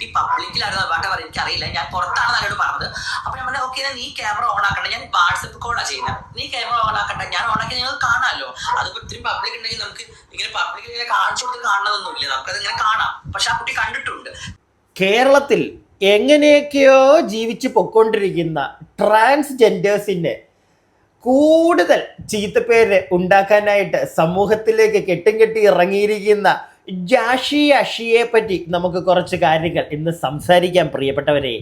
കുട്ടി പബ്ലിക്കിലാണ് വാട്ടവർ എനിക്കറിയില്ല. ഞാൻ പുറത്താണ് എന്നോട് പറഞ്ഞത്. അപ്പൊ ഞാൻ പറഞ്ഞു ഓക്കെ നീ ക്യാമറ ഓൺ ആക്കണ്ട. ഞാൻ വാട്സപ്പ് കോളാണ് ചെയ്യുന്നത് നീ ക്യാമറ ഓൺ ആക്കണ്ട. ഞാൻ ഓൺ ആക്കി നിങ്ങൾ കാണാമല്ലോ അതിപ്പോ ഇത്രയും പബ്ലിക് ഉണ്ടെങ്കിൽ നമുക്ക് ഇങ്ങനെ പബ്ലിക്കിൽ ഇങ്ങനെ കാണിച്ചു കൊടുത്ത് കാണണമെന്നൊന്നുമില്ല നമുക്കത് ഇങ്ങനെ കാണാം. പക്ഷെ ആ കുട്ടി കണ്ടിട്ടുണ്ട്. കേരളത്തിൽ എങ്ങനെയൊക്കെയോ ജീവിച്ച് പൊക്കൊണ്ടിരിക്കുന്ന ട്രാൻസ്ജെൻഡേഴ്സിന്റെ കൂടുതൽ ചീത്തപ്പേര് ഉണ്ടാക്കാനായിട്ട് സമൂഹത്തിലേക്ക് കെട്ടും കെട്ടി ഇറങ്ങിയിരിക്കുന്ന ജാഷി അഷിയെ പറ്റി നമുക്ക് കുറച്ച് കാര്യങ്ങൾ ഇന്ന് സംസാരിക്കാം പ്രിയപ്പെട്ടവരെ.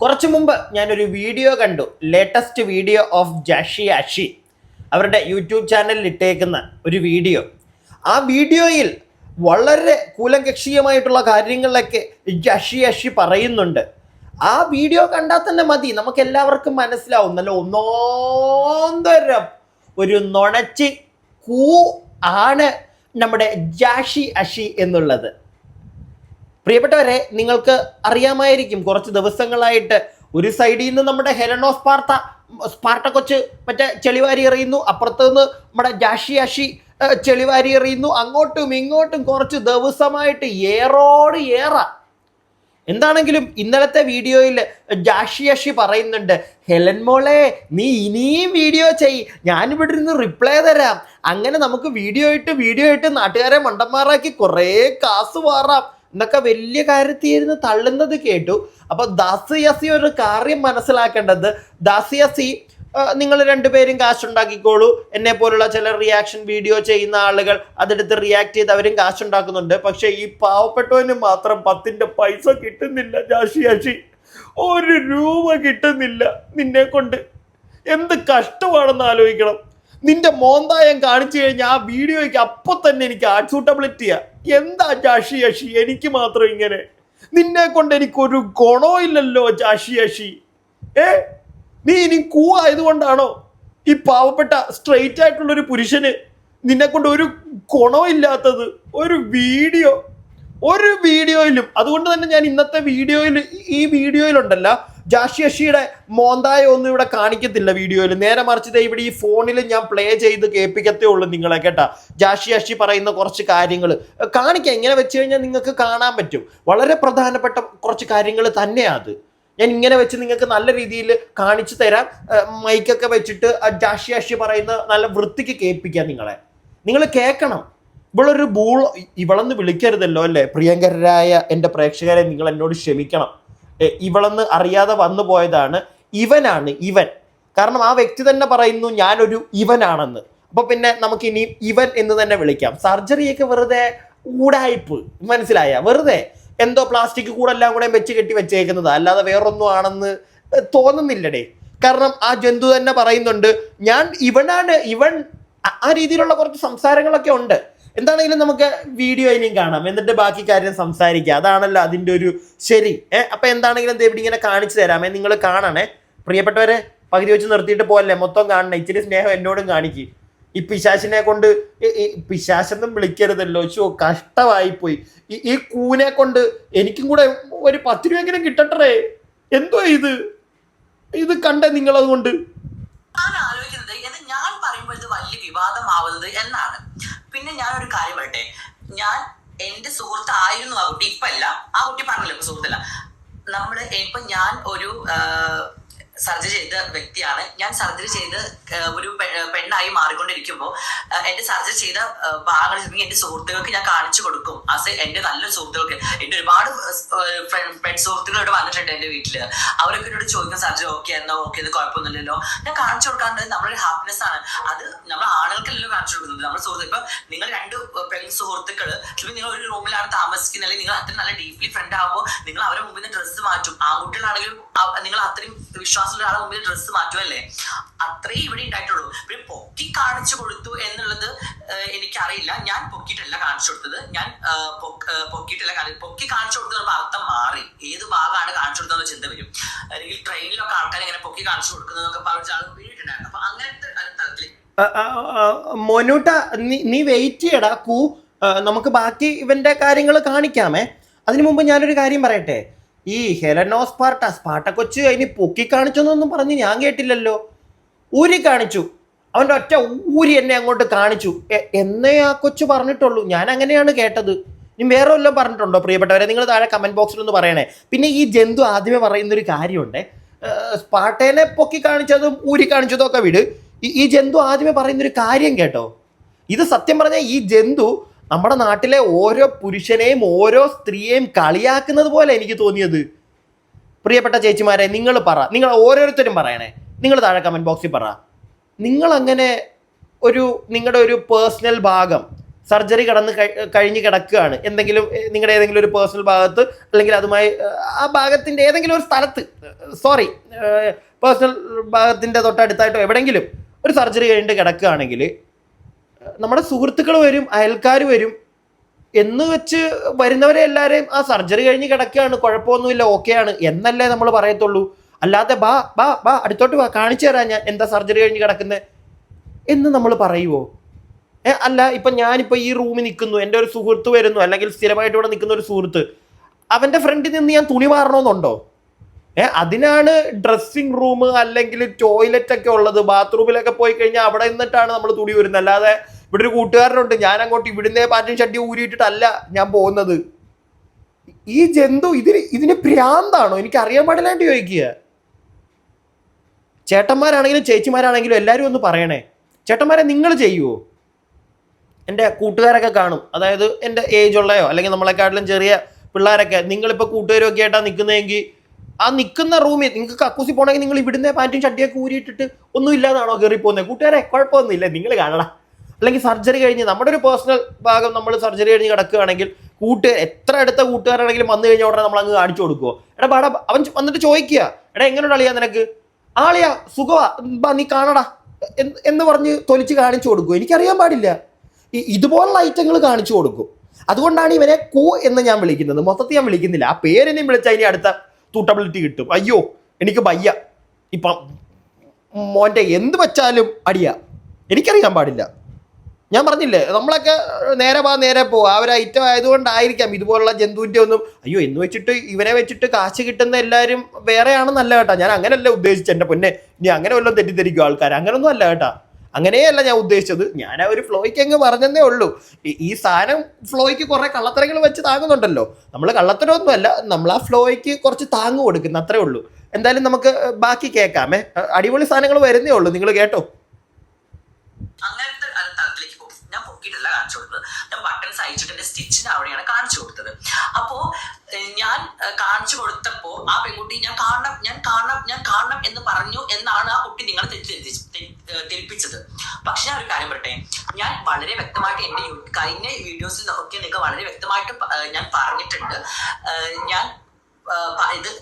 കുറച്ചു മുമ്പ് ഞാനൊരു വീഡിയോ കണ്ടു. ലേറ്റസ്റ്റ് വീഡിയോ ഓഫ് ജാഷി അഷി. അവരുടെ യൂട്യൂബ് ചാനലിൽ ഇട്ടേക്കുന്ന ഒരു വീഡിയോ. ആ വീഡിയോയിൽ വളരെ കൂലങ്കക്ഷീയമായിട്ടുള്ള കാര്യങ്ങളിലൊക്കെ ജഷി അഷി പറയുന്നുണ്ട്. ആ വീഡിയോ കണ്ടാൽ തന്നെ മതി. നമുക്ക് എല്ലാവർക്കും മനസ്സിലാവും. നല്ല ഒന്നോന്തരം ഒരു നുണച്ച് കൂ ആണ് നമ്മുടെ ജാഷി അഷി എന്നുള്ളത്. പ്രിയപ്പെട്ടവരെ നിങ്ങൾക്ക് അറിയാമായിരിക്കും കുറച്ച് ദിവസങ്ങളായിട്ട് ഒരു സൈഡിൽ നിന്ന് നമ്മുടെ ഹെലനോ സ്പാർത്ത സ്പാർട്ട കൊച്ച് മറ്റേ ചെളിവാരി എറിയുന്നു അപ്പുറത്ത് നിന്ന് നമ്മുടെ ജാഷി അഷി ചെളിവാരി എറിയുന്നു അങ്ങോട്ടും ഇങ്ങോട്ടും കുറച്ച് ദിവസമായിട്ട് ഏറോട് ഏറ. എന്താണെങ്കിലും ഇന്നലത്തെ വീഡിയോയിൽ ജാഷി അഷി പറയുന്നുണ്ട് ഹെലൻ മോളെ നീ ഇനിയും വീഡിയോ ചെയ് ഞാനിവിടെ ഇരുന്ന് റിപ്ലൈ തരാം. അങ്ങനെ നമുക്ക് വീഡിയോ ഇട്ട് വീഡിയോ ഇട്ട് നാട്ടുകാരെ മണ്ടന്മാരാക്കി കുറേ കാസ് മാറാം എന്നൊക്കെ വലിയ കാര്യത്തിരുന്ന് തള്ളുന്നത് കേട്ടു. അപ്പോൾ ദാസി ഒരു കാര്യം മനസ്സിലാക്കേണ്ടത്. ദാസി നിങ്ങൾ രണ്ടുപേരും കാശ് ഉണ്ടാക്കിക്കോളൂ. എന്നെ പോലുള്ള ചില റിയാക്ഷൻ വീഡിയോ ചെയ്യുന്ന ആളുകൾ അതെടുത്ത് റിയാക്ട് ചെയ്ത് അവരും കാശ് ഉണ്ടാക്കുന്നുണ്ട്. പക്ഷെ ഈ പാവപ്പെട്ടവന് മാത്രം പത്തിന്റെ പൈസ കിട്ടുന്നില്ല ജാഷി ജാഷി. ഒരു രൂപ കിട്ടുന്നില്ല നിന്നെ കൊണ്ട്. എന്ത് കഷ്ടമാണെന്ന് ആലോചിക്കണം. നിന്റെ മോന്തായം കാണിച്ചു കഴിഞ്ഞാൽ ആ വീഡിയോയ്ക്ക് അപ്പൊ തന്നെ എനിക്ക് ആട്സൂട്ടബിലിറ്റിയാ എന്താ ജാഷി അഷി എനിക്ക് മാത്രം ഇങ്ങനെ. നിന്നെ കൊണ്ട് എനിക്കൊരു ഗുണവും ഇല്ലല്ലോ ജാഷി അഷി ഏ? നീ ഇനി കൂ ആയതുകൊണ്ടാണോ ഈ പാവപ്പെട്ട സ്ട്രെയിറ്റ് ആയിട്ടുള്ള ഒരു പുരുഷന് നിന്നെ കൊണ്ട് ഒരു ഗുണവും ഇല്ലാത്തത് ഒരു വീഡിയോ. ഒരു വീഡിയോയിലും അതുകൊണ്ട് തന്നെ ഞാൻ ഇന്നത്തെ വീഡിയോയിൽ ഈ വീഡിയോയിലുണ്ടല്ല ജാഷി അഷിയുടെ മോന്തായ ഒന്നും ഇവിടെ കാണിക്കത്തില്ല വീഡിയോയിൽ. നേരെ മറിച്ച് ഇവിടെ ഈ ഫോണിൽ ഞാൻ പ്ലേ ചെയ്ത് കേൾപ്പിക്കത്തേ ഉള്ളൂ നിങ്ങളെ കേട്ടാ. ജാഷി അഷി പറയുന്ന കുറച്ച് കാര്യങ്ങൾ കാണിക്കാം ഇങ്ങനെ വെച്ച് കഴിഞ്ഞാൽ നിങ്ങൾക്ക് കാണാൻ പറ്റും. വളരെ പ്രധാനപ്പെട്ട കുറച്ച് കാര്യങ്ങൾ തന്നെയാണ് അത്. ഞാൻ ഇങ്ങനെ വെച്ച് നിങ്ങൾക്ക് നല്ല രീതിയിൽ കാണിച്ചു തരാം. മൈക്കൊക്കെ വെച്ചിട്ട് ജാഷി അഷി പറയുന്ന നല്ല വൃത്തിക്ക് കേൾപ്പിക്കാം നിങ്ങളെ. നിങ്ങൾ കേൾക്കണം. ഇവളൊരു ബൂൾ ഇവളെന്ന് വിളിക്കരുതല്ലോ അല്ലേ? പ്രിയങ്കരായ എന്റെ പ്രേക്ഷകരെ നിങ്ങൾ എന്നോട് ക്ഷമിക്കണം. ഇവളെന്ന് അറിയാതെ വന്നു പോയതാണ് ഇവനാണ് ഇവൻ. കാരണം ആ വ്യക്തി തന്നെ പറയുന്നു ഞാനൊരു ഇവനാണെന്ന്. അപ്പൊ പിന്നെ നമുക്ക് ഇനി ഇവൻ എന്ന് തന്നെ വിളിക്കാം. സർജറിയൊക്കെ വെറുതെ ഊടായ്പ്. മനസ്സിലായ? വെറുതെ. എന്തോ പ്ലാസ്റ്റിക് കൂടെല്ലാം കൂടെ വെച്ച് കെട്ടി വെച്ചേക്കുന്നത്. അല്ലാതെ വേറൊന്നും ആണെന്ന് തോന്നുന്നില്ലടേ. കാരണം ആ ജന്തു തന്നെ പറയുന്നുണ്ട് ഞാൻ ഇവനാണ് ഇവൻ ആ- രീതിയിലുള്ള കുറച്ച് സംസാരങ്ങളൊക്കെ ഉണ്ട്. എന്താണെങ്കിലും നമുക്ക് വീഡിയോ ഇനിയും കാണാം. എന്നിട്ട് ബാക്കി കാര്യം സംസാരിക്കാം. അതാണല്ലോ അതിന്റെ ഒരു ശരി. ഏഹ് അപ്പൊ എന്താണെങ്കിലും ദേ ഇവിടെ ഇങ്ങനെ കാണിച്ചു തരാമേ നിങ്ങൾ കാണണേ. പ്രിയപ്പെട്ടവരെ പകുതി വെച്ച് നിർത്തിയിട്ട് പോകല്ലേ മൊത്തം കാണണേ. ഇച്ചിരി സ്നേഹം എന്നോടും കാണിക്ക്. ഈ പിശാശിനെ കൊണ്ട് ഈ- പിശാശെന്നും വിളിക്കരുതല്ലോ. ചോ കഷ്ടമായി പോയി ഈ ഈ കൂനെ കൊണ്ട് എനിക്കും കൂടെ ഒരു പത്ത് രൂപയെങ്കിലും കിട്ടട്ടേ എന്തോ ഇത്? ഇത് കണ്ടേ നിങ്ങൾ അതുകൊണ്ട് ഞാൻ വിവാദമാവുന്നത് എന്നാണ്. പിന്നെ ഞാൻ ഒരു കാര്യം പറയട്ടെ. ഞാൻ എന്റെ സുഹൃത്തായിരുന്നു ആ കുട്ടി. ഇപ്പല്ല. ആ കുട്ടി പറഞ്ഞല്ലോ സുഹൃത്തല്ല. നമ്മൾ ഇപ്പൊ ഞാൻ ഒരു സർജറി ചെയ്ത വ്യക്തിയാണ്. ഞാൻ സർജറി ചെയ്ത് ഒരു പെണ്ണായി മാറിക്കൊണ്ടിരിക്കുമ്പോൾ എന്റെ സർജറി ചെയ്ത ഭാഗങ്ങളിൽ നിന്ന് എന്റെ സുഹൃത്തുക്കൾക്ക് ഞാൻ കാണിച്ചു കൊടുക്കും. അസ് എന്റെ നല്ല സുഹൃത്തുക്കൾക്ക്. എന്റെ ഒരുപാട് ഫ്രണ്ട് സുഹൃത്തുക്കളോട് വന്നിട്ടുണ്ട് എന്റെ വീട്ടിൽ. അവരൊക്കെ എന്നോട് ചോദിക്കും സർജറി ഓക്കെ എന്നോ ഓക്കെ എന്ന് കുഴപ്പമൊന്നുമില്ലല്ലോ. ഞാൻ കാണിച്ചു കൊടുക്കാണ്ട് നമ്മളൊരു ഹാപ്പിനെസ് ആണ്. അത് നമ്മൾ ആണുങ്ങൾക്കല്ലല്ലോ കാണിച്ചു കൊടുക്കുന്നത്. നമ്മൾ സുഹൃത്ത് ഇപ്പൊ നിങ്ങൾ രണ്ട് പെൺ സുഹൃത്തുക്കൾ നിങ്ങൾ ഒരു റൂമിലാണ് താമസിക്കുന്നത് അല്ലെങ്കിൽ നിങ്ങൾ അത്രയും നല്ല ഡീപ്ലി ഫ്രണ്ട് ആകുമ്പോൾ നിങ്ങൾ അവരെ മുമ്പിൽ നിന്ന് ഡ്രസ്സ് മാറ്റും. ആൺകുട്ടികളാണെങ്കിലും കുട്ടികളാണെങ്കിലും നിങ്ങൾ അത്രയും വിശ്വാസമുള്ള ഒരാളെ മുമ്പിൽ ഡ്രസ്സ് മാറ്റുമല്ലേ അത്രേ ഇവിടെ ഉണ്ടായിട്ടുള്ളൂ. പിന്നെ പൊക്കി കാണിച്ചു കൊടുത്തു എന്നുള്ളത് എനിക്കറിയില്ല. ഞാൻ പൊക്കിയിട്ടല്ല കാണിച്ചു കൊടുത്തത്. ഞാൻ പൊക്കിയിട്ടല്ല കാണി- പൊക്കി കാണിച്ചു കൊടുത്തു അർത്ഥം മാറി. ഏത് ഭാഗമാണ് കാണിച്ചു കൊടുത്തതെന്ന് ചിന്ത വരും. അല്ലെങ്കിൽ ട്രെയിനിലൊക്കെ ആൾക്കാർ ഇങ്ങനെ പൊക്കി കാണിച്ചു കൊടുക്കുന്നതൊക്കെ പറഞ്ഞ ആൾ വീണിട്ടുണ്ടായിരുന്നു. അപ്പൊ അങ്ങനത്തെ ആ, മോനൂട്ട നീ നീ വെയിറ്റ് ചെയ്യടാ കൂ. നമുക്ക് ബാക്കി ഇവന്റെ കാര്യങ്ങൾ കാണിക്കാമേ. അതിനു മുമ്പ് ഞാനൊരു കാര്യം പറയട്ടെ? ഈ ഹെലനോസ് പാർട്ട സ്പാർട്ട കൊച്ച് അതിന് പൊക്കി കാണിച്ചെന്നൊന്നും പറഞ്ഞ് ഞാൻ കേട്ടില്ലല്ലോ. ഊരി കാണിച്ചു. അവന്റെ ഒറ്റ ഊരി എന്നെ അങ്ങോട്ട് കാണിച്ചു. എന്നേ ആ കൊച്ചു പറഞ്ഞിട്ടുള്ളൂ. ഞാൻ അങ്ങനെയാണ് കേട്ടത്. ഇനി വേറെ വല്ലതും പറഞ്ഞിട്ടുണ്ടോ പ്രിയപ്പെട്ടവരെ? നിങ്ങൾ താഴെ കമന്റ് ബോക്സിൽ ഒന്ന് പറയണേ. പിന്നെ ഈ ജന്തു ആദ്യമേ പറയുന്നൊരു കാര്യമുണ്ട്. സ്പാട്ടേനെ പൊക്കി കാണിച്ചതും ഊരി കാണിച്ചതും ഒക്കെ വിട്. ഈ ജന്തു ആദ്യമേ പറയുന്നൊരു കാര്യം കേട്ടോ. ഇത് സത്യം പറഞ്ഞാൽ ഈ ജന്തു നമ്മുടെ നാട്ടിലെ ഓരോ പുരുഷനെയും ഓരോ സ്ത്രീയെയും കളിയാക്കുന്നത് പോലെ എനിക്ക് തോന്നിയത്. പ്രിയപ്പെട്ട ചേച്ചിമാരെ നിങ്ങൾ പറ. നിങ്ങൾ ഓരോരുത്തരും പറയണേ. നിങ്ങൾ താഴെ കമന്റ് ബോക്സിൽ പറ. നിങ്ങൾ അങ്ങനെ ഒരു നിങ്ങളുടെ ഒരു പേഴ്സണൽ ഭാഗം സർജറി കടന്ന് കഴി- കഴിഞ്ഞ് കിടക്കുകയാണ്. എന്തെങ്കിലും നിങ്ങളുടെ ഏതെങ്കിലും ഒരു പേഴ്സണൽ ഭാഗത്ത് അല്ലെങ്കിൽ അതുമായി ആ ഭാഗത്തിന്റെ ഏതെങ്കിലും ഒരു സ്ഥലത്ത് സോറി പേഴ്സണൽ ഭാഗത്തിന്റെ തൊട്ടടുത്തായിട്ടോ എവിടെയെങ്കിലും ഒരു സർജറി കഴിഞ്ഞിട്ട് കിടക്കുകയാണെങ്കിൽ നമ്മുടെ സുഹൃത്തുക്കൾ വരും അയൽക്കാർ വരും എന്ന് വെച്ച് വരുന്നവരെ എല്ലാവരെയും ആ സർജറി കഴിഞ്ഞ് കിടക്കുകയാണ് കുഴപ്പമൊന്നുമില്ല ഓക്കെയാണ് എന്നല്ലേ നമ്മൾ പറയത്തുള്ളൂ. അല്ലാതെ ബാ ബാ ബാ അടുത്തോട്ട് വാ കാണിച്ചു തരാം ഞാൻ എന്താ സർജറി കഴിഞ്ഞ് കിടക്കുന്നത് എന്ന് നമ്മൾ പറയുമോ ഏ അല്ല ഇപ്പം ഞാനിപ്പോൾ ഈ റൂമിൽ നിൽക്കുന്നു എന്റെ ഒരു സുഹൃത്ത് വരുന്നു അല്ലെങ്കിൽ സ്ഥിരമായിട്ട് ഇവിടെ നിൽക്കുന്ന ഒരു സുഹൃത്ത് അവന്റെ ഫ്രണ്ടിൽ നിന്ന് ഞാൻ തുണി മാറണമെന്നുണ്ടോ? ഏ അതിനാണ് ഡ്രസ്സിങ് റൂം അല്ലെങ്കിൽ ടോയ്ലറ്റ് ഒക്കെ ഉള്ളത് ബാത്റൂമിലൊക്കെ പോയി കഴിഞ്ഞാൽ അവിടെ നിന്നിട്ടാണ് നമ്മൾ തുണി വരുന്നത്. അല്ലാതെ ഇവിടെ ഒരു കൂട്ടുകാരനുണ്ട്. ഞാൻ അങ്ങോട്ട് ഇവിടുന്ന് പാറ്റും ചട്ടി ഊരിയിട്ടിട്ടല്ല ഞാൻ പോകുന്നത്. ഈ ജന്തു ഇതിന് ഇതിന് പ്രാന്താണോ? എനിക്ക് അറിയാൻ പാടില്ലാണ്ട് ചോദിക്കുക. ചേട്ടന്മാരാണെങ്കിലും ചേച്ചിമാരാണെങ്കിലും എല്ലാവരും ഒന്ന് പറയണേ. ചേട്ടന്മാരെ നിങ്ങൾ ചെയ്യുമോ എന്റെ കൂട്ടുകാരൊക്കെ കാണും. അതായത് എന്റെ ഏജ് ഉള്ളയോ അല്ലെങ്കിൽ നമ്മളെക്കാട്ടിലും ചെറിയ പിള്ളേരൊക്കെ നിങ്ങളിപ്പോൾ കൂട്ടുകാരും ഒക്കെ ആയിട്ടാണ് നിൽക്കുന്നതെങ്കിൽ ആ നിൽക്കുന്ന റൂമിൽ നിങ്ങൾക്ക് കക്കൂസി പോകണമെങ്കിൽ നിങ്ങൾ ഇവിടുന്ന് പാന്റും ചട്ടിയൊക്കെ ഊരിയിട്ടിട്ട് ഒന്നും ഇല്ലാതാണോ കയറി പോകുന്നത് കൂട്ടുകാരെ കുഴപ്പമൊന്നുമില്ല. നിങ്ങൾ കാണണം. അല്ലെങ്കിൽ സർജറി കഴിഞ്ഞ് നമ്മുടെ ഒരു പേഴ്സണൽ ഭാഗം നമ്മൾ സർജറി കഴിഞ്ഞ് കിടക്കുകയാണെങ്കിൽ കൂട്ട് എത്ര അടുത്ത കൂട്ടുകാരാണെങ്കിലും വന്നു കഴിഞ്ഞ ഉടനെ നമ്മൾ അങ്ങ് കാണിച്ചു കൊടുക്കുമോ എടാ ബാടാ അവൻ വന്നിട്ട് ചോദിക്കുക. എടാ എങ്ങനെയുള്ള അളിയാ നിനക്ക്? ആളിയാ സുഖവാ. ബാ നീ കാണടാ. എന്ന് പറഞ്ഞ് തൊലിച്ച് കാണിച്ചു കൊടുക്കും എനിക്കറിയാൻ പാടില്ല. ഇതുപോലുള്ള ഐറ്റങ്ങൾ കാണിച്ചു കൊടുക്കും. അതുകൊണ്ടാണ് ഇവനെ കൂ എന്ന് ഞാൻ വിളിക്കുന്നത്. മൊത്തത്തിൽ ഞാൻ വിളിക്കുന്നില്ല. ആ പേരെന്നെയും വിളിച്ചാൽ ഇനി അടുത്ത സൂട്ടബിലിറ്റി കിട്ടും. അയ്യോ എനിക്ക് വയ്യ. ഇപ്പം മോന്റെ എന്ത് വെച്ചാലും അടിയാ. എനിക്കറിയാൻ പാടില്ല. ഞാൻ പറഞ്ഞില്ലേ നമ്മളൊക്കെ നേരെ പോവാ നേരെ പോവാ ഒരു ഐറ്റം ആയതുകൊണ്ടായിരിക്കാം ഇതുപോലുള്ള ജന്തുവിന്റെ ഒന്നും. അയ്യോ എന്ന് വെച്ചിട്ട് ഇവനെ വെച്ചിട്ട് കാശ് കിട്ടുന്ന എല്ലാവരും വേറെയാണെന്നല്ല കേട്ടാ. ഞാൻ അങ്ങനെയല്ല ഉദ്ദേശിച്ചത്. എന്റെ പൊന്നെ ഇനി അങ്ങനെ വല്ലതും തെറ്റിദ്ധരിക്കും ആൾക്കാർ. അങ്ങനൊന്നും അല്ല കേട്ടാ. അങ്ങനെയല്ല ഞാൻ ഉദ്ദേശിച്ചത്. ഞാൻ ആ ഒരു ഫ്ലോയ്ക്ക് അങ്ങ് പറഞ്ഞതേ ഉള്ളൂ. ഈ- സാധനം ഫ്ലോയ്ക്ക് കുറെ കള്ളത്തരങ്ങൾ വെച്ച് താങ്ങുന്നുണ്ടല്ലോ. നമ്മൾ കള്ളത്തരമൊന്നുമല്ല നമ്മൾ ആ ഫ്ലോയ്ക്ക് കുറച്ച് താങ്ങ് കൊടുക്കുന്ന അത്രേ ഉള്ളൂ. എന്തായാലും നമുക്ക് ബാക്കി കേൾക്കാമേ. അടിപൊളി സാധനങ്ങൾ വരുന്നേ ഉള്ളൂ. നിങ്ങൾ കേട്ടോ? തലത്തിലേക്ക് പൊക്കിയിട്ടല്ല കാണിച്ചു കൊടുത്തത്. ഞാൻ ബട്ടൺസ് അയച്ചിട്ട് എന്റെ സ്റ്റിച്ചിന് അവിടെയാണ് കാണിച്ചു കൊടുത്തത്. അപ്പോ ഞാൻ കാണിച്ചു കൊടുത്തപ്പോ ആ പെൺകുട്ടി ഞാൻ കാണണം ഞാൻ കാണണം ഞാൻ കാണണം എന്ന് പറഞ്ഞു എന്നാണ് ആ കുട്ടി നിങ്ങളെ തെറ്റി തെ- ഏഹ്, ധരിപ്പിച്ചത് പക്ഷെ ഞാൻ ഒരു കാര്യം പറയട്ടെ. ഞാൻ വളരെ വ്യക്തമായിട്ട് എന്റെ കഴിഞ്ഞ വീഡിയോസിൽ ഒക്കെ നിങ്ങൾക്ക് വളരെ വ്യക്തമായിട്ട് ഞാൻ പറഞ്ഞിട്ടുണ്ട്. ഞാൻ ഏഹ്,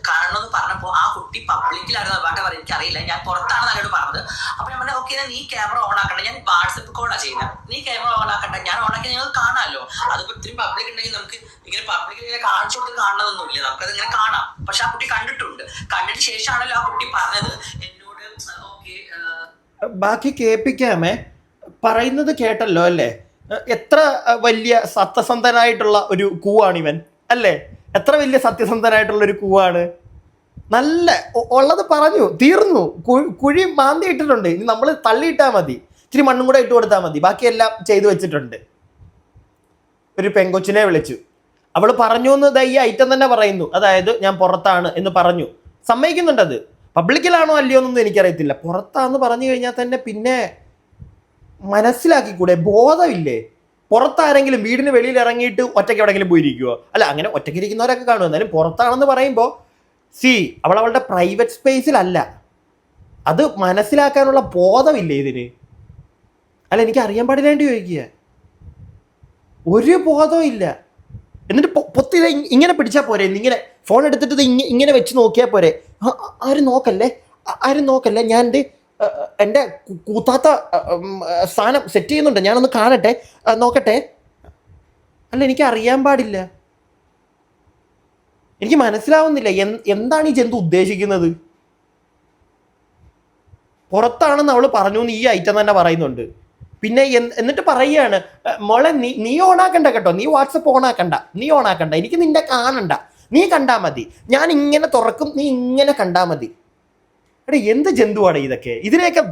കാരണം എന്ന് പറഞ്ഞപ്പോ ആ കുട്ടി പബ്ലിക്കിലായിരുന്നു പാട്ട് പറയാൻ എനിക്കറിയില്ല. ഞാൻ പുറത്താണ് എന്നോട് പറഞ്ഞത്. അപ്പൊ ഞാൻ പറഞ്ഞു ഓക്കെ നീ ക്യാമറ ഓൺ ആക്കണ്ട. ഞാൻ വാട്സപ്പ് കോളാ ചെയ്യുന്നത് നീ ക്യാമറ ഓൺ ആക്കണ്ട. ഞാൻ ഓൺ ആക്കി ഞങ്ങൾ കാണാമല്ലോ അതിപ്പോ ഇത്രയും പബ്ലിക് ഉണ്ടെങ്കിൽ നമുക്ക് ഇങ്ങനെ പബ്ലിക്കിൽ ഇങ്ങനെ കാണിച്ചു കൊടുത്ത് കാണണമെന്നൊന്നുമില്ല നമുക്കത് ഇങ്ങനെ കാണാം. പക്ഷെ ആ കുട്ടി കണ്ടിട്ടുണ്ട്. കണ്ടിട്ട് ശേഷമാണല്ലോ ആ കുട്ടി പറഞ്ഞത്. എന്നോട് ബാക്കി കേൾപ്പിക്കാമേ. പറയുന്നത് കേട്ടല്ലോ അല്ലേ? എത്ര വലിയ സത്യസന്ധനായിട്ടുള്ള ഒരു കൂവാണിവൻ അല്ലേ? എത്ര വലിയ സത്യസന്ധനായിട്ടുള്ള ഒരു കൂവാണ്. നല്ല ഉള്ളത് പറഞ്ഞു തീർന്നു. കുഴി മാന്തി ഇട്ടിട്ടുണ്ട്. ഇനി നമ്മൾ തള്ളിയിട്ടാൽ മതി. ഇച്ചിരി മണ്ണും കൂടെ ഇട്ട് കൊടുത്താൽ മതി. ബാക്കിയെല്ലാം ചെയ്തു വെച്ചിട്ടുണ്ട്. ഒരു പെങ്കൊച്ചിനെ വിളിച്ചു. അവൾ പറഞ്ഞു എന്ന് ദയ്യ ഈ ഐറ്റം തന്നെ പറയുന്നു. അതായത് ഞാൻ പുറത്താണ് എന്ന് പറഞ്ഞു. സമ്മതിക്കുന്നുണ്ടത്. പബ്ലിക്കിലാണോ അല്ലയോ എന്നൊന്നും എനിക്കറിയത്തില്ല. പുറത്താന്ന് പറഞ്ഞു കഴിഞ്ഞാൽ തന്നെ പിന്നെ മനസ്സിലാക്കിക്കൂടെ? ബോധമില്ലേ? പുറത്താരെങ്കിലും വീടിന് വെളിയിൽ ഇറങ്ങിയിട്ട് ഒറ്റയ്ക്ക് എവിടെങ്കിലും പോയിരിക്കുവോ? അല്ല അങ്ങനെ ഒറ്റയ്ക്ക് ഇരിക്കുന്നവരൊക്കെ കാണും. എന്നാലും പുറത്താണെന്ന് പറയുമ്പോൾ സി അവൾ അവളുടെ പ്രൈവറ്റ് സ്പേസിലല്ല അത് മനസ്സിലാക്കാനുള്ള ബോധമില്ലേ ഇതിന്? അല്ല എനിക്ക് അറിയാൻ പാടില്ലാണ്ട് ചോദിക്കുക. ഒരു ബോധവും ഇല്ല. എന്നിട്ട് പൊത്തി ഇങ്ങനെ പിടിച്ചാൽ പോരെ? ഇങ്ങനെ ഫോൺ എടുത്തിട്ട് ഇങ്ങനെ വെച്ച് നോക്കിയാൽ പോരെ? ആരും നോക്കല്ലേ? ആരും നോക്കല്ലേ? ഞാൻ ആ, എന്റെ കൂത്താത്ത സ്ഥാനം സെറ്റ് ചെയ്യുന്നുണ്ട്. ഞാനൊന്ന് കാണട്ടെ. നോക്കട്ടെ. അല്ല എനിക്ക് അറിയാൻ പാടില്ല. എനിക്ക് മനസ്സിലാവുന്നില്ല. എന്ത് എന്താണ് ഈ ജന്തു ഉദ്ദേശിക്കുന്നത്? പുറത്താണെന്ന് അവൾ പറഞ്ഞു എന്ന് ഈ ഐറ്റം തന്നെ പറയുന്നുണ്ട്. പിന്നെ എന്നിട്ട് പറയുകയാണ് "എ, മോളെ നീ നീ ഓണാക്കണ്ട കേട്ടോ. നീ വാട്സപ്പ് ഓണാക്കണ്ട നീ ഓണാക്കണ്ട എനിക്ക് നിന്റെ കാണണ്ട. നീ കണ്ടാ മതി. ഞാൻ ഇങ്ങനെ തുറക്കും. നീ ഇങ്ങനെ കണ്ടാ മതി. എടാ എന്ത് ജന്തുവാണ് ഇതൊക്കെ? ഇതിനെയൊക്കെ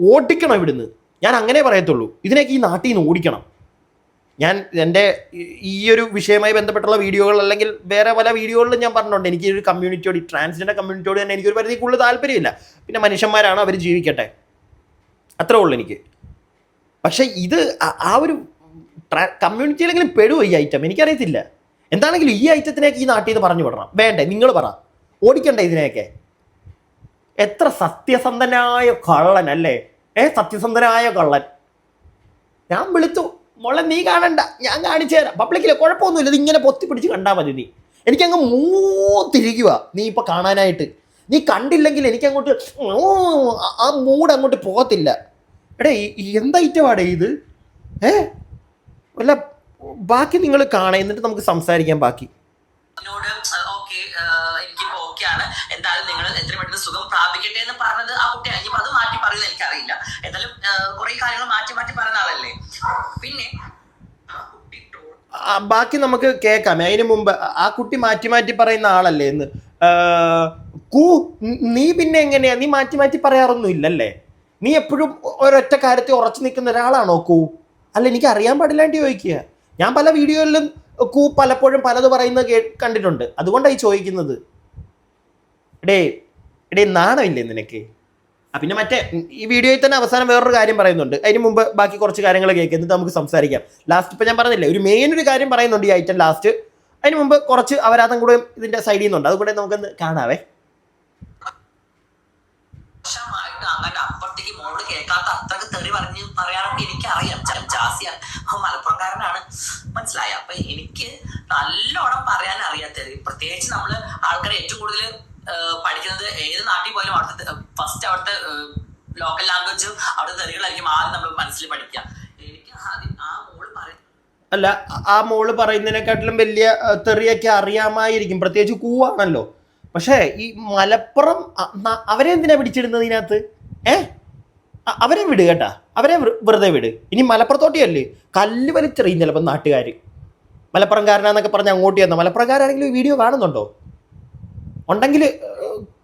ഓടിക്കണം ഇവിടുന്ന്? ഞാൻ അങ്ങനെ പറയത്തുള്ളൂ. ഇതിനെയൊക്കെ ഈ നാട്ടിൽ നിന്ന് ഓടിക്കണം. ഞാൻ എന്റെ ഈ- ഒരു വിഷയവുമായി ബന്ധപ്പെട്ടുള്ള വീഡിയോകൾ അല്ലെങ്കിൽ വേറെ പല വീഡിയോകളിലും ഞാൻ പറഞ്ഞിട്ടുണ്ട്. എനിക്ക് ഒരു കമ്മ്യൂണിറ്റിയോട് ഈ ട്രാൻസ്ജെൻഡർ കമ്മ്യൂണിറ്റിയോട് തന്നെ എനിക്കൊരു പരിധി കൂടുതൽ താല്പര്യമില്ല. പിന്നെ മനുഷ്യന്മാരാണ് അവർ ജീവിക്കട്ടെ. അത്രേ ഉള്ളൂ എനിക്ക്. പക്ഷേ ഇത് ആ- ഒരു കമ്മ്യൂണിറ്റിയിലെങ്കിലും പെടുവോ ഈ ഐറ്റം എനിക്കറിയത്തില്ല. എന്താണെങ്കിലും ഈ ഐറ്റത്തിനേക്ക് ഈ നാട്ടിൽ നിന്ന് പറഞ്ഞു വിടണം. വേണ്ടേ? നിങ്ങൾ പറ. ഓടിക്കണ്ടേ ഇതിനെയൊക്കെ? എത്ര സത്യസന്ധനായ കള്ളൻ അല്ലേ ഏ സത്യസന്ധനായ കള്ളൻ. ഞാൻ വിളിച്ചു മോളെ നീ കാണണ്ട ഞാൻ കാണിച്ചു തരാം. പബ്ലിക്കിലെ കുഴപ്പമൊന്നുമില്ല ഇത് ഇങ്ങനെ പൊത്തി പിടിച്ച് കണ്ടാൽ മതി നീ. എനിക്കങ്ങ് മൂത്തിരിക്കുക നീ ഇപ്പൊ കാണാനായിട്ട്. നീ കണ്ടില്ലെങ്കിൽ എനിക്കങ്ങോട്ട് ആ- മൂഡ് അങ്ങോട്ട് പോകത്തില്ല. എടേ എന്താ ഐറ്റമാടേ ഇത്? ഏ? വല്ല ബാക്കി നിങ്ങൾ കാണാം എന്നിട്ട് നമുക്ക് സംസാരിക്കാം ബാക്കി. സുഖം പ്രാപിക്കട്ടെ എന്ന് പറഞ്ഞത് ആ കുട്ടി ഇനിയിപ്പോ അത് മാറ്റി പറയുന്നത് എനിക്കറിയില്ല. എന്നാലും കുറെ കാര്യങ്ങൾ മാറ്റി മാറ്റി പറയുന്ന ആളല്ലേ? പിന്നെ ബാക്കി നമുക്ക് കേൾക്കാം. അതിന് മുമ്പ് ആ കുട്ടി മാറ്റി മാറ്റി പറയുന്ന ആളല്ലേ എന്ന്? കൂ നീ പിന്നെ എങ്ങനെയാ? നീ മാറ്റി മാറ്റി പറയാറൊന്നും ഇല്ലല്ലേ? നീ എപ്പോഴും ഒരൊറ്റ കാര്യത്തിൽ ഉറച്ചു നിൽക്കുന്ന ഒരാളാണോ കൂ? അല്ല എനിക്ക് അറിയാൻ പാടില്ലാണ്ട് ചോദിക്കുക. ഞാൻ പല വീഡിയോയിലും കൂ പലപ്പോഴും പലത് പറയുന്നത് കണ്ടിട്ടുണ്ട്. അതുകൊണ്ടാണ് ഈ ചോദിക്കുന്നത്. എടേ എടേ നാണമില്ലേ നിനക്ക്? പിന്നെ മറ്റേ ഈ വീഡിയോയിൽ തന്നെ അവസാനം വേറൊരു കാര്യം പറയുന്നുണ്ട്. അതിന് മുമ്പ് ബാക്കി കുറച്ച് കാര്യങ്ങൾ കേൾക്കുക എന്നിട്ട് നമുക്ക് സംസാരിക്കാം. ലാസ്റ്റ് ഇപ്പം ഞാൻ പറഞ്ഞില്ലേ ഒരു മെയിൻ ഒരു കാര്യം പറയുന്നുണ്ട് ഈ ഐറ്റം ലാസ്റ്റ് അതിന് മുമ്പ് കുറച്ച് അപരാധം കൂടെ ഇതിന്റെ സൈഡിൽ നിന്നുണ്ട് അതുകൂടെ നമുക്കൊന്ന് കാണാവേ. തെറി ജാസിയാണ് അവൻ മലപ്പുറംകാരനാണ്. മനസ്സിലായ? അപ്പൊ എനിക്ക് നല്ലോണം പറയാൻ അറിയാത്തത് പ്രത്യേകിച്ച് നമ്മൾ ആൾക്കാരെ ഏറ്റവും കൂടുതൽ പഠിക്കുന്നത് ഏത് നാട്ടിൽ പോലും അവിടുത്തെ ഫസ്റ്റ് അവിടുത്തെ ലോക്കൽ ലാംഗ്വേജ് അവിടുത്തെ തെറികളായിരിക്കും ആദ്യം നമ്മൾ മനസ്സിൽ പഠിക്കുക. എനിക്ക് ആദ്യം ആ മോൾ പറയുന്നത് അല്ല ആ മോൾ പറയുന്നതിനെക്കാട്ടിലും വലിയ തെറിയൊക്കെ അറിയാമായിരിക്കും. പ്രത്യേകിച്ച് കൂവാണല്ലോ. പക്ഷേ ഈ മലപ്പുറം അവരെ എന്തിനാ പിടിച്ചിടുന്നത് ഇതിനകത്ത്? ഏ? അവരെ വിട് കേട്ടാ. അവരെ വെറുതെ വിട്. ഇനി മലപ്പുറത്തോട്ടിയല്ലേ? കല്ല് വലിച്ചെറിയും ചിലപ്പോൾ നാട്ടുകാർ മലപ്പുറംകാരനാന്നൊക്കെ പറഞ്ഞ് അങ്ങോട്ട് ചെന്ന. മലപ്പുറംകാരാണെങ്കിലും ഈ വീഡിയോ കാണുന്നുണ്ടോ? ഉണ്ടെങ്കിൽ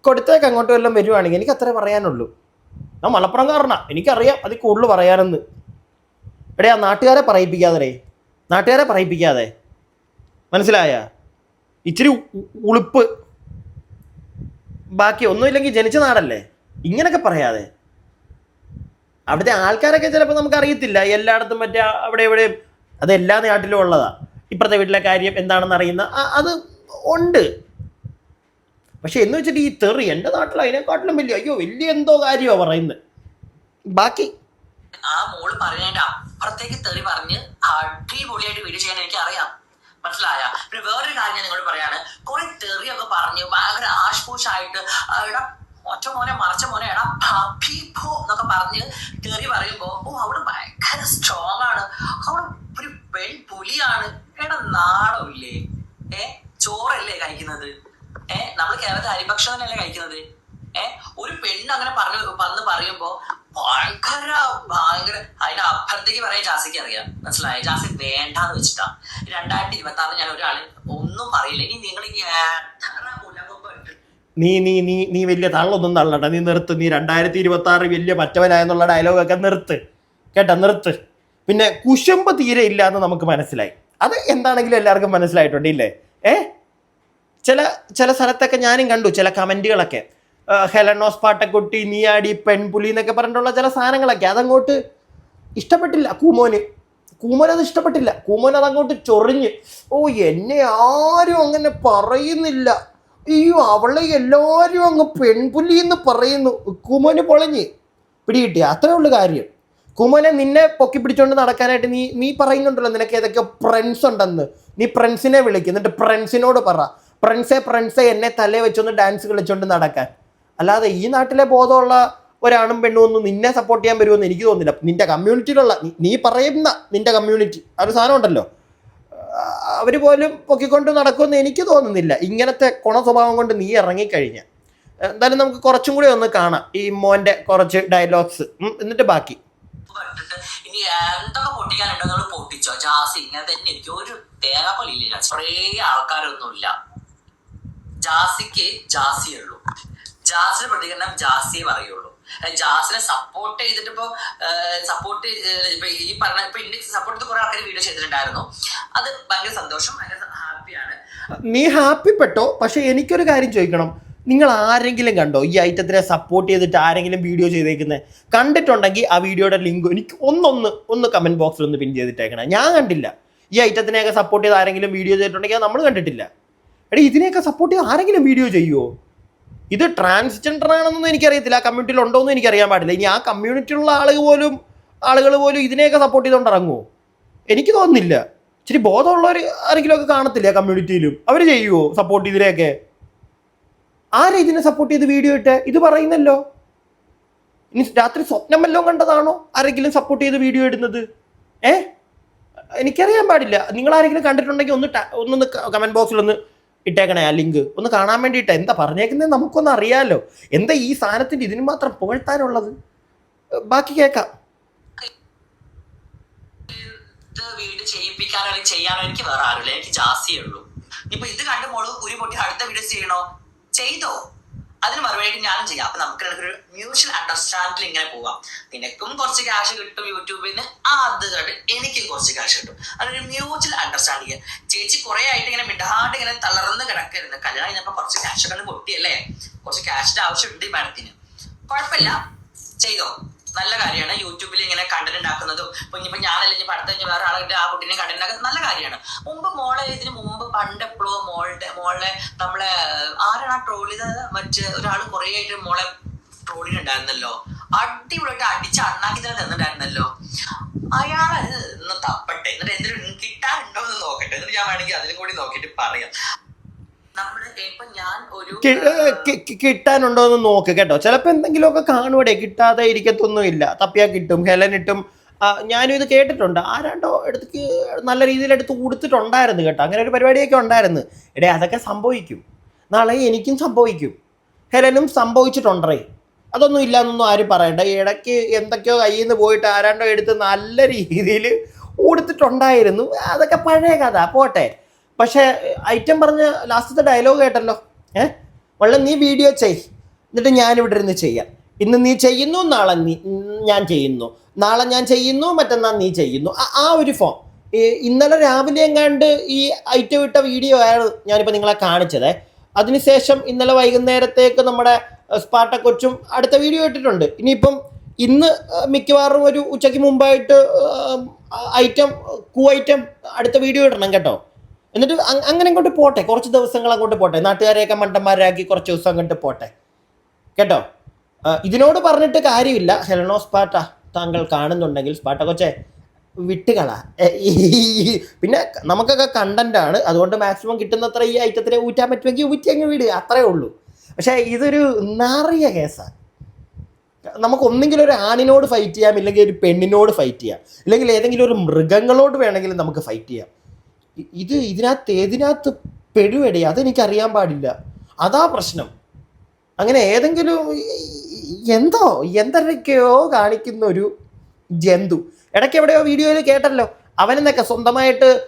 കൊടുത്തേക്ക് അങ്ങോട്ട് വല്ലതും വരുവാണെങ്കിൽ എനിക്ക് അത്രേ പറയാനുള്ളൂ. ഞാൻ മലപ്പുറംകാരനാ എനിക്കറിയാം അതിൽ കൂടുതൽ പറയാനെന്ന്. എടേ ആ നാട്ടുകാരെ പറയിപ്പിക്കാതെ നാട്ടുകാരെ പറയിപ്പിക്കാതെ. മനസ്സിലായ? ഇച്ചിരി ഉളുപ്പ്. ബാക്കി ഒന്നുമില്ലെങ്കിൽ ജനിച്ച നാടല്ലേ? ഇങ്ങനൊക്കെ പറയാതെ. അവിടുത്തെ ആൾക്കാരൊക്കെ ചിലപ്പോൾ നമുക്ക് അറിയത്തില്ല. എല്ലായിടത്തും മറ്റേ അവിടെ എവിടെയും. അത് എല്ലാ നാട്ടിലും ഉള്ളതാണ് ഇപ്പുറത്തെ വീട്ടിലെ കാര്യം എന്താണെന്ന് അറിയുന്ന അത് ഉണ്ട്. പക്ഷെ എന്ന് വെച്ചിട്ട് ഈ തെറി എന്റെ നാട്ടിൽ അതിനെക്കാട്ടിലും വലിയ അയ്യോ വലിയ എന്തോ കാര്യമാണ് പറയുന്നത് ബാക്കി. ആ മോൾ പറയുന്നതിന്റെ അപ്പുറത്തേക്ക് തെറി പറഞ്ഞ് അടിപൊളിയായിട്ട് വീഡിയോ ചെയ്യാൻ എനിക്ക് അറിയാം മനസ്സിലായ? പിന്നെ വേറൊരു കാര്യം ഞാൻ നിങ്ങളോട് പറയാണ് കുറെ തെറിയൊക്കെ പറഞ്ഞ് ഭയങ്കര ആശ്പൂഷായിട്ട് എടാ ഒറ്റ മോനെ മറച്ച മോനെ എടാ പോ എന്നൊക്കെ പറഞ്ഞ് തെറി പറയുമ്പോ ഓ അവൾ ഭയങ്കര സ്ട്രോങ് ആണ്. അവൾ ഒരു പെൺ പുലിയാണ് എടാ ഇല്ലേ ഏ ചോറല്ലേ കഴിക്കുന്നത്? ഏ നമ്മൾ കേരളത്തിൽ അരിഭക്ഷണം തന്നെയല്ലേ കഴിക്കുന്നത്? ഏ ഒരു പെണ്ണ് അങ്ങനെ പറഞ്ഞു വന്ന് പറയുമ്പോ ഭയങ്കര ഭയങ്കര അതിന്റെ അപ്പുറത്തേക്ക് പറയാൻ ജാസിക്ക് അറിയാം. മനസ്സിലായ? ജാസി വേണ്ടാന്ന് വെച്ചിട്ടാ. രണ്ടായിരത്തി ഇരുപത്തി ആറ് ഞാൻ ഒരാൾ ഒന്നും പറയില്ല. ഇനി നിങ്ങൾ നീ നീ നീ നീ വലിയ തള്ളൊന്നും തള്ളണ്ട. നീ നിർത്ത്. നീ രണ്ടായിരത്തി ഇരുപത്തി ആറ് വലിയ മറ്റവനായെന്നുള്ള ഡയലോഗൊക്കെ നിർത്ത്. കേട്ടോ? നിർത്ത്. പിന്നെ കുശുമ്പ് തീരെ ഇല്ല എന്ന് നമുക്ക് മനസ്സിലായി. അത് എന്താണെങ്കിലും എല്ലാവർക്കും മനസ്സിലായിട്ടുണ്ട് ഇല്ലേ? ഏ? ചില ചില സ്ഥലത്തൊക്കെ ഞാനും കണ്ടു ചില കമന്റുകളൊക്കെ. ഹെലനോസ് പാട്ടക്കുട്ടി നീയാടി പെൺപുലി എന്നൊക്കെ പറഞ്ഞിട്ടുള്ള ചില സാധനങ്ങളൊക്കെ. അതങ്ങോട്ട് ഇഷ്ടപ്പെട്ടില്ല കൂമോന്. കൂമോൻ അത് ഇഷ്ടപ്പെട്ടില്ല. കൂമോൻ അതങ്ങോട്ട് ചൊറിഞ്ഞ്. ഓ എന്നെ ആരും അങ്ങനെ പറയുന്നില്ല. അയ്യോ അവളെ എല്ലാവരും അങ്ങ് പെൺപുലി എന്ന് പറയുന്നു. കൂമോന് പൊളഞ്ഞ്. പിടികിട്ടി. അത്രേ ഉള്ളു കാര്യം. കുമോനെ നിന്നെ പൊക്കി പിടിച്ചോണ്ട് നടക്കാനായിട്ട് നീ നീ പറയുന്നുണ്ടല്ലോ നിനക്ക് ഏതൊക്കെ ഫ്രണ്ട്സ് ഉണ്ടെന്ന്. നീ ഫ്രണ്ട്സിനെ വിളിക്കും. എന്നിട്ട് ഫ്രണ്ട്സിനോട് പറ. ഫ്രണ്ട്സെ ഫ്രണ്ട്സെ എന്നെ തലേ വെച്ചൊന്ന് ഡാൻസ് കളിച്ചോണ്ട് നടക്കാൻ. അല്ലാതെ ഈ നാട്ടിലെ ബോധമുള്ള ഒരാണും പെണ്ണും ഒന്നും നിന്നെ സപ്പോർട്ട് ചെയ്യാൻ വരുമെന്ന് എനിക്ക് തോന്നുന്നില്ല. നിന്റെ കമ്മ്യൂണിറ്റിയിലുള്ള നീ- പറയുന്ന നിന്റെ കമ്മ്യൂണിറ്റി ആ ഒരു സാധനം ഉണ്ടല്ലോ. അവർ പോലും പൊക്കിക്കൊണ്ട് നടക്കുമെന്ന് എനിക്ക് തോന്നുന്നില്ല. ഇങ്ങനത്തെ കുണ സ്വഭാവം കൊണ്ട് നീ ഇറങ്ങിക്കഴിഞ്ഞ. എന്തായാലും നമുക്ക് കുറച്ചും കൂടി ഒന്ന് കാണാം ഈ മോന്റെ കുറച്ച് ഡയലോഗ്സ് എന്നിട്ട് ബാക്കി. ഇനി എന്തൊക്കെ പൊട്ടിക്കാനുണ്ടോ? നമ്മൾ പൊട്ടിച്ചോ? ജാസ് ഇങ്ങനെ തന്നെ എനിക്ക് ഒരു തേങ്ങാപ്പലില്ല കുറേ ആൾക്കാരൊന്നുമില്ല. ജാസിക്ക് ജാസിയേ ഉള്ളൂ. ജാസിന് പ്രതികരണം ജാസിയെ പറയുള്ളൂ. ജാസിനെ സപ്പോർട്ട് ചെയ്തിട്ട് ഇപ്പോ സപ്പോർട്ട് ഈ പറഞ്ഞ ഇപ്പൊ ഇന്ത്യയ്ക്ക് സപ്പോർട്ട് ചെയ്ത് കുറെ ആൾക്കാർ വീഡിയോ ചെയ്തിട്ടുണ്ടായിരുന്നു. അത് ഭയങ്കര സന്തോഷം ഭയങ്കര ഹാപ്പിയാണ് നീ ഹാപ്പിപ്പെട്ടോ പക്ഷെ എനിക്കൊരു കാര്യം ചോദിക്കണം. നിങ്ങൾ ആരെങ്കിലും കണ്ടോ ഈ ഐറ്റത്തിനെ സപ്പോർട്ട് ചെയ്തിട്ട് ആരെങ്കിലും വീഡിയോ ചെയ്തേക്കുന്നത് കണ്ടിട്ടുണ്ടെങ്കിൽ ആ വീഡിയോയുടെ ലിങ്ക് എനിക്ക് ഒന്നൊന്ന് ഒന്ന് കമന്റ് ബോക്സിൽ ഒന്ന് പിൻ ചെയ്തിട്ടേക്കണം. ഞാൻ കണ്ടില്ല. ഈ ഐറ്റത്തിനെയൊക്കെ സപ്പോർട്ട് ചെയ്ത് ആരെങ്കിലും വീഡിയോ ചെയ്തിട്ടുണ്ടെങ്കിൽ നമ്മൾ കണ്ടിട്ടില്ല. എടാ ഇതിനെയൊക്കെ സപ്പോർട്ട് ചെയ്ത് ആരെങ്കിലും വീഡിയോ ചെയ്യുമോ ഇത് ട്രാൻസ്ജെൻഡർ ആണെന്നൊന്നും എനിക്കറിയത്തില്ല. ആ കമ്മ്യൂണിറ്റിയിൽ ഉണ്ടോ എന്ന് എനിക്കറിയാൻ പാടില്ല. ഇനി ആ കമ്മ്യൂണിറ്റിയിലുള്ള ആളുകൾ പോലും ആളുകൾ പോലും ഇതിനെയൊക്കെ സപ്പോർട്ട് ചെയ്തുകൊണ്ട് ഇറങ്ങുമോ എനിക്ക് തോന്നുന്നില്ല. ഇച്ചിരി ബോധമുള്ളവർ ആരെങ്കിലും ഒക്കെ കാണത്തില്ല കമ്മ്യൂണിറ്റിയിലും അവർ ചെയ്യുമോ സപ്പോർട്ട് ഇതിനെയൊക്കെ? ആരെ ഇതിനെ സപ്പോർട്ട് ചെയ്ത് വീഡിയോ ഇട്ട്? ഇത് പറയുന്നല്ലോ. ഇനി രാത്രി സ്വപ്നം വല്ലതും കണ്ടതാണോ? ആരെങ്കിലും സപ്പോർട്ട് ചെയ്ത് വീഡിയോ ഇടുന്നത്? ഏ? എനിക്കറിയാൻ പാടില്ല. നിങ്ങൾ ആരെങ്കിലും കണ്ടിട്ടുണ്ടെങ്കിൽ ഒന്ന് ഒന്ന് കമന്റ് ബോക്സിൽ ഒന്ന് ഇട്ടേക്കണേ ആ ലിങ്ക് ഒന്ന് കാണാൻ വേണ്ടിയിട്ട് എന്താ പറഞ്ഞേക്കുന്നത് നമുക്കൊന്ന് അറിയാലോ. എന്താ ഈ സാധനത്തിന്റെ ഇതിന് മാത്രം പുകഴ്ത്താനുള്ളത്? ബാക്കി കേൾക്കാം. വീട് ചെയ്യാനോ എനിക്ക് വേറെ എനിക്ക് ഉള്ളൂ. ഇപ്പൊ ഇത് കണ്ട് മോൾ പൊട്ടി അടുത്ത വീഡിയോ ചെയ്യണോ? ചെയ്തോ? അതിന് മറുപടി ഞാനും ചെയ്യാം. അപ്പൊ നമുക്ക് ഒരു മ്യൂച്വൽ അണ്ടർസ്റ്റാൻഡിൽ ഇങ്ങനെ പോവാം. നിനക്കും കുറച്ച് ക്യാഷ് കിട്ടും യൂട്യൂബിന് കണ്ട് എനിക്കും കുറച്ച് ക്യാഷ് കിട്ടും. അതൊരു മ്യൂച്വൽ അണ്ടർസ്റ്റാൻഡിങ് ചേച്ചി കുറെ ആയിട്ട് ഇങ്ങനെ മിണ്ടാണ്ട് ഇങ്ങനെ തളർന്ന് കിടക്കരുത്. കല്യാണം കഴിഞ്ഞപ്പോ കുറച്ച് ക്യാഷ് കണ്ട് പൊട്ടിയല്ലേ? കുറച്ച് ക്യാഷിന്റെ ആവശ്യമുണ്ട് ഈ മാഡത്തിന്. കുഴപ്പമില്ല. ചെയ്തോ? നല്ല കാര്യമാണ്. യൂട്യൂബിൽ ഇങ്ങനെ കണ്ടന്റ് ഉണ്ടാക്കുന്നതും ഇപ്പൊ ഇനിയിപ്പോ ഞാനല്ല ഇനി കഴിഞ്ഞ വേറെ ആളുടെ ആ കുട്ടീനെ കണ്ടന്റ് ഉണ്ടാക്കുന്നത് നല്ല കാര്യമാണ്. മുമ്പ് മോളെ ഇതിന് മുമ്പ് പണ്ട് എപ്പോഴോ മോളുടെ മോളെ നമ്മളെ ആരാണ് ആ ട്രോൾ ചെയ്തത് മറ്റ് ഒരാൾ കുറെ ആയിട്ട് മോളെ ട്രോളിനുണ്ടായിരുന്നല്ലോ അടിപൊളിയായിട്ട് അടിച്ച് അണ്ണാക്കി തന്നെ തന്നിട്ടുണ്ടായിരുന്നല്ലോ. ഇന്ന് തപ്പട്ടെ. എന്നിട്ട് എന്തിനും കിട്ടാനുണ്ടോ എന്ന് നോക്കട്ടെ. എന്നിട്ട് ഞാൻ വേണമെങ്കിൽ അതിലും കൂടി നോക്കിയിട്ട് പറയാം. കിട്ടാനുണ്ടോ എന്ന് നോക്ക് കേട്ടോ. ചിലപ്പോൾ എന്തെങ്കിലുമൊക്കെ കാണുവടെ കിട്ടാതെ ഇരിക്കത്തൊന്നുമില്ല തപ്പിയാ കിട്ടും ഹെലൻ ഇട്ടും. ഞാനും ഇത് കേട്ടിട്ടുണ്ട്. ആരാണ്ടോ എടുത്ത് നല്ല രീതിയിൽ എടുത്ത് കൊടുത്തിട്ടുണ്ടായിരുന്നു കേട്ടോ. അങ്ങനെ ഒരു പരിപാടിയൊക്കെ ഉണ്ടായിരുന്നു. എടേ അതൊക്കെ സംഭവിക്കും. നാളെ എനിക്കും സംഭവിക്കും. ഹെലനും സംഭവിച്ചിട്ടുണ്ടേ. അതൊന്നും ഇല്ലാന്നൊന്നും ആരും പറയണ്ട. ഇടയ്ക്ക് എന്തൊക്കെയോ കയ്യിൽ നിന്ന് പോയിട്ട് ആരാണ്ടോ എടുത്ത് നല്ല രീതിയിൽ കൊടുത്തിട്ടുണ്ടായിരുന്നു അതൊക്കെ പഴയ കഥ. പോട്ടെ. പക്ഷേ ഐറ്റം പറഞ്ഞ ലാസ്റ്റത്തെ ഡയലോഗ് കേട്ടല്ലോ. ഏ? വള്ളം നീ വീഡിയോ ചെയ് എന്നിട്ട് ഞാനിവിടെ ഇരുന്ന് ചെയ്യാം. ഇന്ന് നീ ചെയ്യുന്നു നാളെ നീ ഞാൻ ചെയ്യുന്നു. നാളെ ഞാൻ ചെയ്യുന്നു മറ്റന്നാൾ നീ ചെയ്യുന്നു. ആ- ഒരു ഫോം ഇന്നലെ രാവിലെ എങ്ങാണ്ട് ഈ ഐറ്റം ഇട്ട വീഡിയോ ആണ് ഞാനിപ്പോൾ നിങ്ങളെ കാണിച്ചത്. അതിനുശേഷം ഇന്നലെ വൈകുന്നേരത്തേക്ക് നമ്മുടെ സ്പാട്ട കൊച്ചും അടുത്ത വീഡിയോ ഇട്ടിട്ടുണ്ട്. ഇനിയിപ്പം ഇന്ന് മിക്കവാറും ഒരു ഉച്ചയ്ക്ക് മുമ്പായിട്ട് ഐറ്റം കൂ ഐറ്റം അടുത്ത വീഡിയോ ഇടണം കേട്ടോ. എന്നിട്ട് അങ്ങനെ അങ്ങോട്ട് പോട്ടെ. കുറച്ച് ദിവസങ്ങൾ അങ്ങോട്ട് പോട്ടെ. നാട്ടുകാരെയൊക്കെ മണ്ടന്മാരാക്കി കുറച്ച് ദിവസം അങ്ങോട്ട് പോട്ടെ. കേട്ടോ? ഇതിനോട് പറഞ്ഞിട്ട് കാര്യമില്ല. ഹെലനോ സ്പാട്ട താങ്കൾ കാണുന്നുണ്ടെങ്കിൽ സ്പാട്ട കൊച്ചേ വിട്ടുകള പിന്നെ നമുക്കൊക്കെ കണ്ടന്റ് ആണ്. അതുകൊണ്ട് മാക്സിമം കിട്ടുന്നത്ര ഈ ഐറ്റത്തിനെ ഊറ്റാൻ പറ്റുമെങ്കിൽ ഊറ്റി അങ്ങ് വിടുക അത്രേ ഉള്ളൂ. പക്ഷേ ഇതൊരു നാറിയ കേസാണ് നമുക്ക് ഒന്നെങ്കിലും ഒരു ആണിനോട് ഫൈറ്റ് ചെയ്യാം. ഇല്ലെങ്കിൽ ഒരു പെണ്ണിനോട് ഫൈറ്റ് ചെയ്യാം. ഇല്ലെങ്കിൽ ഏതെങ്കിലും ഒരു മൃഗങ്ങളോട് വേണമെങ്കിലും നമുക്ക് ഫൈറ്റ് ചെയ്യാം. ഇത് ഇതിനകത്ത് ഏതിനകത്ത് പെടുവെടി? അതെനിക്കറിയാൻ പാടില്ല. അതാ പ്രശ്നം. അങ്ങനെ ഏതെങ്കിലും എന്തോ എന്തൊക്കെയോ കാണിക്കുന്ന ഒരു ജന്തു. ഇടയ്ക്ക് എവിടെയോ വീഡിയോയിൽ കേട്ടല്ലോ. അവനെന്നൊക്കെ സ്വന്തമായിട്ട്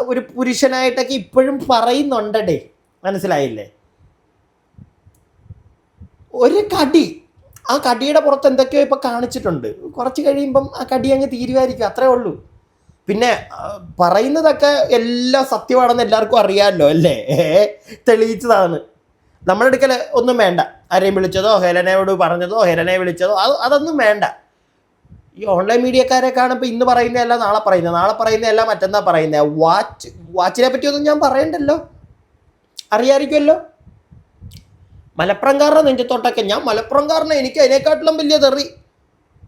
ഒരു പുരുഷനായിട്ടൊക്കെ ഇപ്പോഴും പറയുന്നുണ്ടേ മനസ്സിലായില്ലേ? ഒരു കടി. ആ കടിയുടെ പുറത്ത് എന്തൊക്കെയോ ഇപ്പൊ കാണിച്ചിട്ടുണ്ട്. കുറച്ച് കഴിയുമ്പം ആ കടി അങ്ങ് തീരുമായിരിക്കും അത്രേ ഉള്ളൂ. പിന്നെ പറയുന്നതൊക്കെ എല്ലാം സത്യമാണെന്ന് എല്ലാവർക്കും അറിയാമല്ലോ അല്ലേ? തെളിയിച്ചതാണ്. നമ്മുടെ അടുക്കൽ ഒന്നും വേണ്ട. ആരെയും വിളിച്ചതോ ഹെലനയോട് പറഞ്ഞതോ ഹെലനെ വിളിച്ചതോ അത് അതൊന്നും വേണ്ട. ഈ ഓൺലൈൻ മീഡിയക്കാരെ കാണുമ്പോൾ ഇന്ന് പറയുന്നതല്ല നാളെ പറയുന്നത്. നാളെ പറയുന്നതല്ല മറ്റന്നാ പറയുന്നത്. വാച്ച് വാച്ചിനെ പറ്റിയൊന്നും ഞാൻ പറയണ്ടല്ലോ. അറിയാമായിരിക്കുമല്ലോ മലപ്പുറംകാരനെ നെഞ്ചത്തോട്ടൊക്കെ ഞാൻ മലപ്പുറംകാരനെ എനിക്ക് അതിനെക്കാട്ടിലും വലിയ തെറി.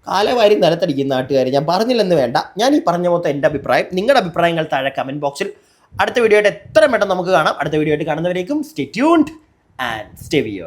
കാലെ വാരി നിലത്തടിക്കുന്ന നാട്ടുകാർ ഞാൻ പറഞ്ഞില്ലെന്ന് വേണ്ട. ഞാൻ ഈ പറഞ്ഞ മൊത്തം എന്റെ അഭിപ്രായം. നിങ്ങളുടെ അഭിപ്രായങ്ങൾ താഴെ കമന്റ് ബോക്സിൽ അടുത്ത വീഡിയോ ആയിട്ട് എത്ര പെട്ടെന്ന് നമുക്ക് കാണാം. അടുത്ത വീഡിയോ ആയിട്ട് കാണുന്നവരേക്കും സ്റ്റേ ട്യൂൺഡ് ആൻഡ് സ്റ്റേ വിയോ